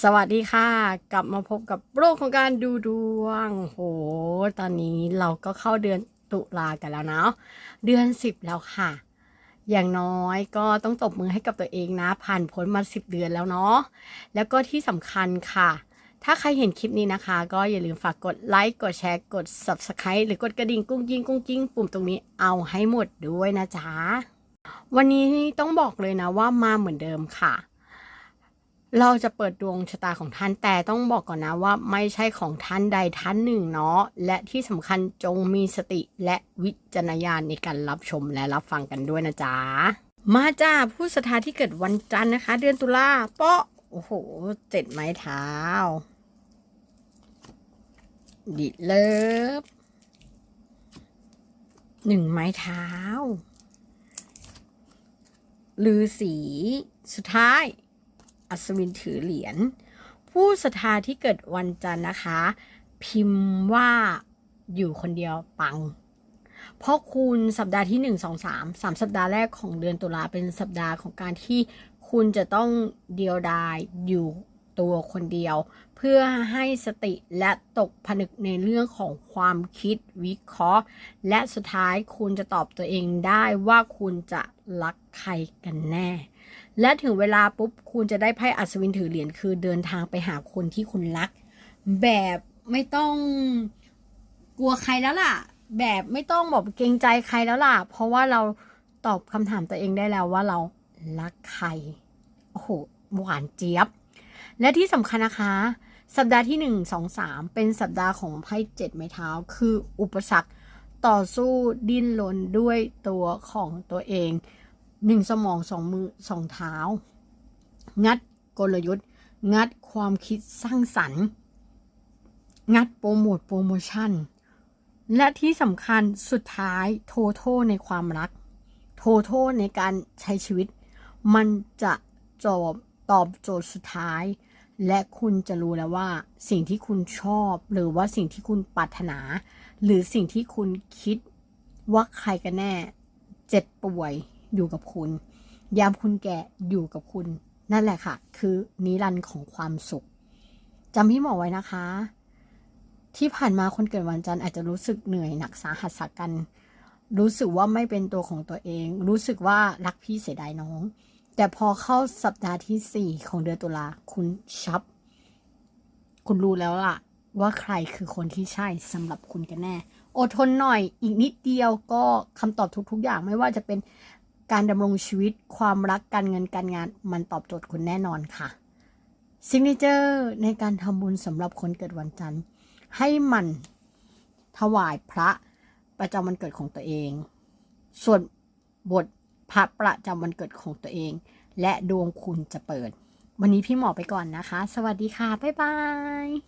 สวัสดีค่ะ กลับมาพบกับโลกของการดูดวง โห ตอนนี้เราก็เข้าเดือนตุลากันแล้วเนาะเดือนสิบแล้วค่ะ อย่างน้อยก็ต้องตบมือให้กับตัวเองนะ ผ่านพ้นมาสิบเดือนแล้วเนาะแล้วก็ที่สำคัญค่ะ ถ้าใครเห็นคลิปนี้นะคะ ก็อย่าลืมฝากกดไลค์กดแชร์กด subscribe หรือกดกระดิ่งกุ้งยิงกุ้งกิ้งปุ่มตรงนี้เอาให้หมดด้วยนะจ๊ะวันนี้ต้องบอกเลยนะว่ามาเหมือนเดิมค่ะ เราจะเปิดดวงชะตาของท่านแต่ต้องบอกก่อนนะว่าไม่ใช่ของท่านใดท่านหนึ่งเนาะและที่สำคัญจงมีสติและวิจารณญาณในการรับชมและรับฟังกันด้วยนะจ๊ะ มาจ้าผู้ศรัทธาที่เกิดวันจันทร์นะคะ เดือนตุลาเปาะโอ้โหเจ็ดไม้เท้า ดิเลิฟหนึ่งไม้เท้าลือสีสุดท้าย อัศวินถือเหรียญ ผู้ศรัทธาที่เกิดวันจันทร์นะคะ พิมพ์ว่าอยู่คนเดียวปัง เพราะคุณสัปดาห์ที่ 1 2 3 3 สัปดาห์แรกของเดือนตุลาเป็นสัปดาห์ของการที่คุณจะต้องเดียวดายอยู่ ตัวคนเดียว เพื่อให้สติและตกผนึกในเรื่องของความคิดวิเคราะห์ และสุดท้ายคุณจะตอบตัวเองได้ว่าคุณจะรักใครกันแน่ และถึงเวลาปุ๊บคุณจะได้ไพ่อัศวินถือเหรียญคือเดินทางไปหาคนที่คุณรัก แบบไม่ต้องกลัวใครแล้วล่ะ แบบไม่ต้องแบบเกรงใจใครแล้วล่ะ เพราะว่าเราตอบคำถามตัวเองได้แล้วว่าเรารักใคร โอ้โห หวานเจี๊ยบ และที่สำคัญนะคะ สัปดาห์ที่หนึ่งสองสามเป็นสัปดาห์ของไพ่เจ็ดไม้เท้า คืออุปสรรคต่อสู้ดิ้นรนด้วยตัวของตัวเองหนึ่งสมองสองมือสองเท้า งัดกลยุทธ์ งัดความคิดสร้างสรรค์ งัดโปรโมทโปรโมชั่น และที่สำคัญสุดท้ายโทโทในความรัก โทโทในการใช้ชีวิต มันจะจบ ตอบโจทย์สุดท้าย และคุณจะรู้แล้วว่า สิ่งที่คุณชอบ หรือว่าสิ่งที่คุณปรารถนา หรือสิ่งที่คุณคิดว่าใครกันแน่ เจ็บป่วยอยู่กับคุณ ยามคุณแก่อยู่กับคุณ นั่นแหละค่ะ คือนิรันดร์ของความสุขจำพี่หมอไว้นะคะ ที่ผ่านมาคนเกิดวันจันทร์อาจจะรู้สึกเหนื่อยหนักสาหัสสากัน รู้สึกว่าไม่เป็นตัวของตัวเอง รู้สึกว่ารักพี่เสียดายน้อง แต่พอเข้าสัปดาห์ที่สี่ของเดือนตุลาคุณชับคุณรู้แล้วล่ะ ว่าใครคือคนที่ใช่สำหรับคุณกันแน่ อดทนหน่อยอีกนิดเดียวก็คำตอบทุก ๆ อย่างไม่ว่าจะเป็นการดำรงชีวิตความรักการเงินการงาน มันตอบโจทย์คุณแน่นอนค่ะซิงเจอร์ในการทำบุญสำหรับคนเกิดวันจันทร์ ให้มันถวายพระประจำวันเกิดของตัวเอง ส่วนบท พระประจำวันเกิดของตัวเอง และดวงคุณจะเปิด วันนี้พี่หมอไปก่อนนะคะ สวัสดีค่ะ บ๊ายบาย